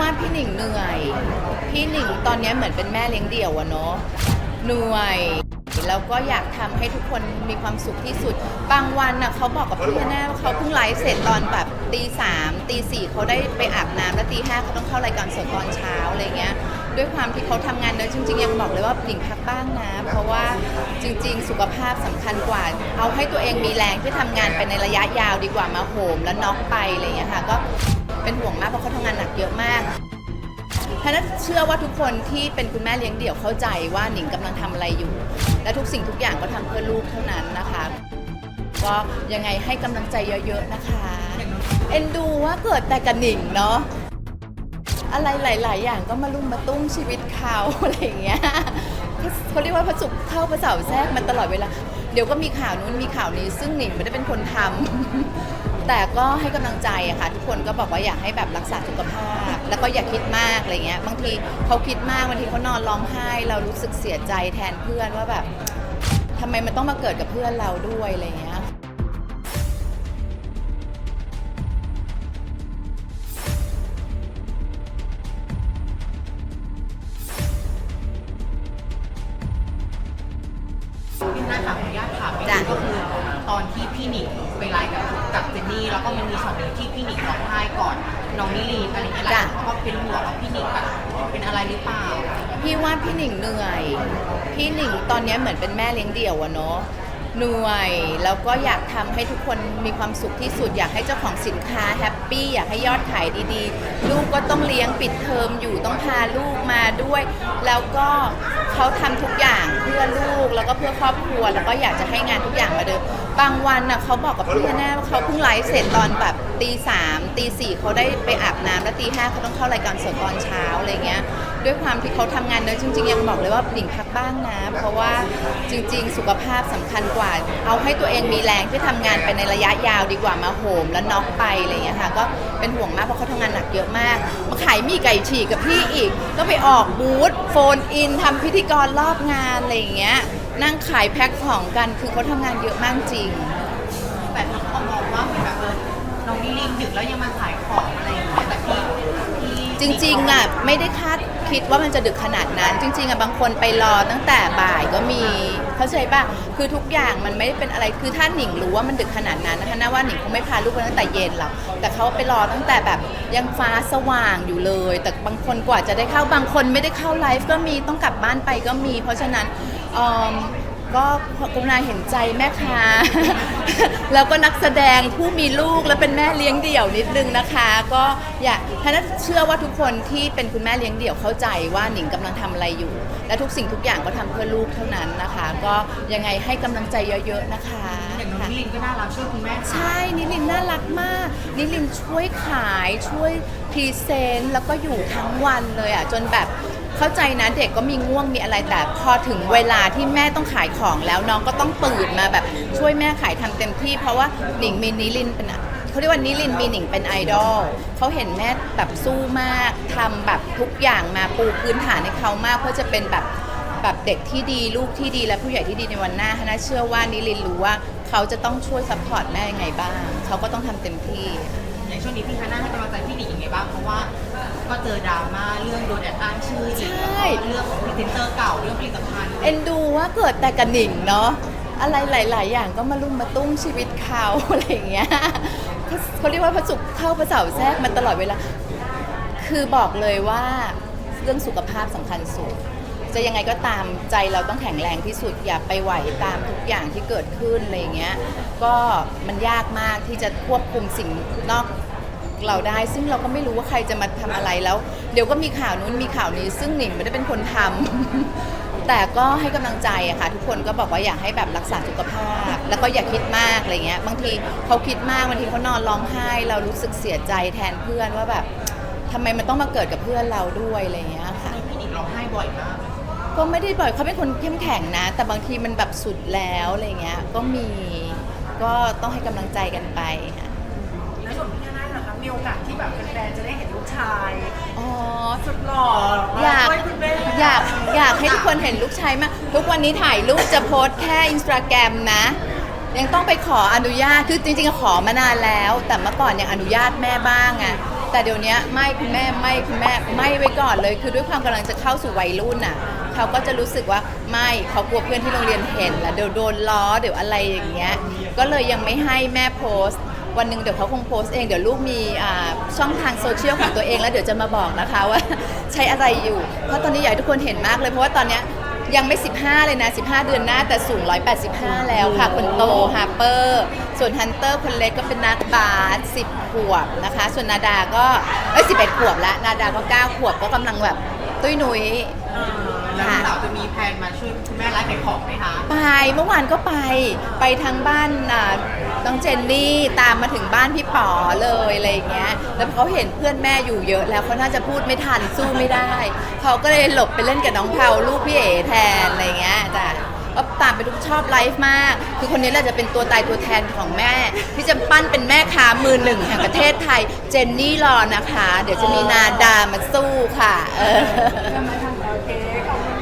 ว่าพี่หนิงเหนื่อย พี่หนิงตอนนี้เหมือนเป็นแม่เลี้ยงเดี่ยวอะเนาะเหนื่อยแล้วก็อยากทำให้ทุกคนมีความสุขที่สุด บางวันน่ะเขาบอกกับพี่แน่ว่าเขาเพิ่งไลฟ์เสร็จตอนแบบตีสามตีสี่เขาได้ไปอาบน้ำแล้วตีห้าเขาต้องเข้ารายการสดตอนเช้าอะไรเงี้ย ด้วยความที่เขาทำงานเนอะจริง ๆ ยังบอกเลยว่าหนิงพักบ้างนะ เพราะว่าจริง ๆ สุขภาพสำคัญกว่า เอาให้ตัวเองมีแรงที่ทำงานไปในระยะยาวดีกว่ามาโหมแล้วน็อกไปอะไรเงี้ยค่ะก็ เป็นห่วงมากเพราะเขาทำงานหนักเยอะมากพราะฉะนั้นเชื่อว่าทุกคนที่เป็นคุณแม่เลี้ยงเดี่ยวเข้าใจว่าหนิงกำลังทำอะไรอยู่ และทุกสิ่งทุกอย่างก็ทำเพื่อลูกเท่านั้นนะคะ ก็ยังไงให้กำลังใจเยอะๆนะคะ เอ็นดูว่าเกิดแต่กับหนิงเนาะอะไรหลาย ๆ อย่างก็มาลุ่มมาตุ้มชีวิตเขาอะไรอย่างเงี้ยเขาเรียกว่าผสุกเข้าผสาแทรกมันตลอดเวลา เดี๋ยวก็มีข่าวนู้นมีข่าวนี้ซึ่งหนิงไม่ได้เป็นคนทำ แต่ก็ให้กำลังใจอะค่ะ ทุกคนก็บอกว่าอยากให้แบบรักษาสุขภาพ แล้วก็อย่าคิดมากอะไรเงี้ยบางทีเขาคิดมากบางทีเขานอนร้องไห้ เรารู้สึกเสียใจแทนเพื่อนว่าแบบทำไมมันต้องมาเกิดกับเพื่อนเราด้วยอะไรเงี้ยพี่น่าถามอนุญาตถามนิดจ้ะนึงก็คือตอนที่พี่หนิง ไปไลฟ์กับกับเจนนี่แล้วก็มันมีช็อตหนึงที่พี่หนิงร้องไห้ก่อนน้องนิลีนอะไรอย่างเงี้ยหลายคนก็เป็นห่วงว่าพี่หนิงแบบเป็นอะไรหรือเปล่า พี่ว่าพี่หนิงเหนื่อย พี่หนิงตอนนี้เหมือนเป็นแม่เลี้ยงเดี่ยวอะเนาะ เหนื่อย แล้วก็อยากทำให้ทุกคนมีความสุขที่สุด อยากให้เจ้าของสินค้าแฮปปี้ อยากให้ยอดขายดีๆ ลูกก็ต้องเลี้ยงปิดเทอมอยู่ต้องพาลูกมาด้วย แล้วก็เขาทำทุกอย่างเพื่อลูก แล้วก็เพื่อครอบครัว แล้วก็อยากจะให้งานทุกอย่างมาเดิม บางวันน่ะเขาบอกกับพี่แน่ว่าเขาเพิ่งไลฟ์เสร็จตอนแบบตีสามตีสี่เขาได้ไปอาบน้ำแล้วตีห้าเขาต้องเข้ารายการสดตอนเช้าอะไรเงี้ย ด้วยความที่เขาทำงานเนอะจริง ๆ ยังบอกเลยว่าหนิงพักบ้างนะ เพราะว่าจริง ๆ สุขภาพสำคัญกว่า เอาให้ตัวเองมีแรงที่ทำงานไปในระยะยาวดีกว่ามาโหมแล้วน็อกไปอะไรเงี้ยค่ะ ก็เป็นห่วงมากเพราะเขาทำงานหนักเยอะมากมาขายหมีไก่ฉีกกับพี่อีก ก็ไปออกบูธโฟนอินทำพิธีกรรอบงานอะไรอย่างเงี้ย นั่งขายแพ็คของกัน คือเขาทำงานเยอะมากจริง แต่เขาก็มองว่าเหมือนแบบเออน้องนิลีนดึกแล้วยังมาขายของอะไรอย่างเงี้ยแต่พี่พี่จริงๆอะไม่ได้คาดคิดว่ามันจะดึกขนาดนั้น จริงๆอะบางคนไปรอตั้งแต่บ่ายก็มีเข้าใจป่ะคือทุกอย่างมันไม่ได้เป็นอะไรคือถ้าหนิงรู้ว่ามันดึกขนาดนั้นนะคะน่าว่าหนิงคงไม่พาลูกไปตั้งแต่เย็นหรอกแต่เขาไปรอตั้งแต่แบบยังฟ้าสว่างอยู่เลย แต่บางคนกว่าจะได้เข้าบางคนไม่ได้เข้าไลฟ์ก็มีต้องกลับบ้านไปก็มี เพราะฉะนั้น เอิ่มก็กรุณาเห็นใจแม่ค้า แล้วก็นักแสดงผู้มีลูกและเป็นแม่เลี้ยงเดี่ยวนิดนึงนะคะ ก็อยากท่านั้นเชื่อว่าทุกคนที่เป็นคุณแม่เลี้ยงเดี่ยวเข้าใจว่าหนิงกำลังทำอะไรอยู่ และทุกสิ่งทุกอย่างก็ทำเพื่อลูกเท่านั้นนะคะ ก็ยังไงให้กำลังใจเยอะๆนะคะอย่างน้องค่ะ นิลีนก็น่ารักช่วยคุณแม่ขายใช่ นิลินน่ารักมาก นิลินช่วยขายช่วยพรีเซนต์แล้วก็อยู่ทั้งวันเลยอะ จนแบบ เข้าใจนะเด็กก็มีง่วงมีอะไรแต่พอถึงเวลาที่แม่ต้องขายของแล้วน้องก็ต้องตื่นมาแบบช่วยแม่ขายทำเต็มที่ เพราะว่าหนิงมีนิลินเป็นเขาเรียกว่านิลินมีหนิงเป็นไอดอลเขาเห็นแม่แบบสู้มากทำแบบทุกอย่างมาปูพื้นฐานให้เขามากเพื่อจะเป็นแบบแบบเด็กที่ดีลูกที่ดีและผู้ใหญ่ที่ดีในวันหน้าฮาน่าเชื่อว่านิลินรู้ว่าเขาจะต้องช่วยซัพพอร์ตแม่ยังไงบ้างเขาก็ต้องทำเต็มที่ อย่างช่วงนี้พี่ฮาน่าให้กำลังใจพี่หนิงยังไงบ้าง เพราะว่าก็เจอดราม่าเรื่องโดนแอบอ้างชื่ออีกแล้วก็เรื่องพรีเซนเตอร์เก่าเรื่องผลิตภัณฑ์เอ็นดูว่าเกิดแต่กับหนิงเนาะอะไรหลาย ๆ อย่างก็มาลุ่มมาตุ้มชีวิตเขาอะไรอย่างเงี้ยเขาเรียกว่าผสุกเข้าผสาแทรกมันตลอดเวลา คือบอกเลยว่าเรื่องสุขภาพสำคัญสุด จะยังไงก็ตามใจเราต้องแข็งแรงที่สุดอย่าไปไหวตามทุกอย่างที่เกิดขึ้นอะไรอย่างเงี้ยก็มันยากมากที่จะควบคุมสิ่งนอกเราได้ ซึ่งเราก็ไม่รู้ว่าใครจะมาทำอะไรแล้ว เดี๋ยวก็มีข่าวนู้นมีข่าวนี้ ซึ่งหนิงไม่ได้เป็นคนทำ แต่ก็ให้กำลังใจอะค่ะ ทุกคนก็บอกว่าอยากให้แบบรักษาสุขภาพ แล้วก็อย่าคิดมากอะไรเงี้ยบางทีเขาคิดมากบางทีเขานอนร้องไห้ เรารู้สึกเสียใจแทนเพื่อนว่าแบบทำไมมันต้องมาเกิดกับเพื่อนเราด้วยอะไรเงี้ยค่ะ พี่หนิงร้องไห้บ่อยมาก ก็ไม่ได้บ่อยเขาเป็นคนเข้มแข็งนะ แต่บางทีมันแบบสุดแล้วอะไรเงี้ยก็มีก็ต้องให้กำลังใจกันไปค่ะแล้วส่วนพี่ฮาน่าล่ะคะมีโอกาสที่แบบแฟนๆจะได้เห็นลูกชายอ๋อ สุดหล่ออยากช่วยคุณแม่อยากอยากให้ทุกคนเห็นลูกชายมาก ทุกวันนี้ถ่ายรูปจะโพสต์แค่อินสตาแกรมนะ ยังต้องไปขออนุญาตคือจริงๆขอมานานแล้ว แต่เมื่อก่อนยังอนุญาตแม่บ้างอะแต่เดี๋ยวนี้ไม่คุณแม่ไม่คุณแม่ไม่ไว้ก่อนเลย คือด้วยความกำลังจะเข้าสู่วัยรุ่นน่ะ เขาก็จะรู้สึกว่าไม่เขากลัวเพื่อนที่โรงเรียนเห็นแล้วเดี๋ยวโดนล้อเดี๋ยวอะไรอย่างเงี้ยก็เลยยังไม่ให้แม่โพสต์ วันหนึ่งเดี๋ยวเขาคงโพสต์เอง เดี๋ยวลูกมีอ่าช่องทางโซเชียลของตัวเองแล้วเดี๋ยวจะมาบอกนะคะว่า ใช้อะไรอยู่ เพราะตอนนี้อยากให้ทุกคนเห็นมากเลยเพราะว่าตอนเนี้ยยังไม่ 15 เลยนะ 15 เดือนหน้าแต่สูง 185 แล้วค่ะ คนโตฮาร์เปอร์ส่วนฮันเตอร์คนเล็กก็เป็นนักบาส10 ขวบนะคะ ส่วนนาดาก็เอ้ย11 ขวบแล้วนาดาก็ 9 ขวบก็กำลังแบบตุ้ยนุ้ย แล้วลูกสาวจะมีแผนมาช่วยคุณแม่ไลฟ์ขายของไหมคะ ไปเมื่อวานก็ไปไปทางบ้านอ่าน้องเจนนี่ตามมาถึงบ้านพี่ป๋อเลยอะไรอย่างเงี้ย แล้วเขาเห็นเพื่อนแม่อยู่เยอะ แล้วเขาน่าจะพูดไม่ทันสู้ไม่ได้ เขาก็เลยหลบไปเล่นกับน้องเผาลูกพี่เอ๋แทนอะไรอย่างเงี้ยจ้ะก็ตามไปทุกชอบไลฟ์มาก คือคนนี้แหละจะเป็นตัวตายตัวแทนของแม่ ที่จะปั้นเป็นแม่ค้ามือหนึ่งแห่งประเทศไทย เจนนี่รอนะคะ เดี๋ยวจะมีนาดามาสู้ค่ะ เออ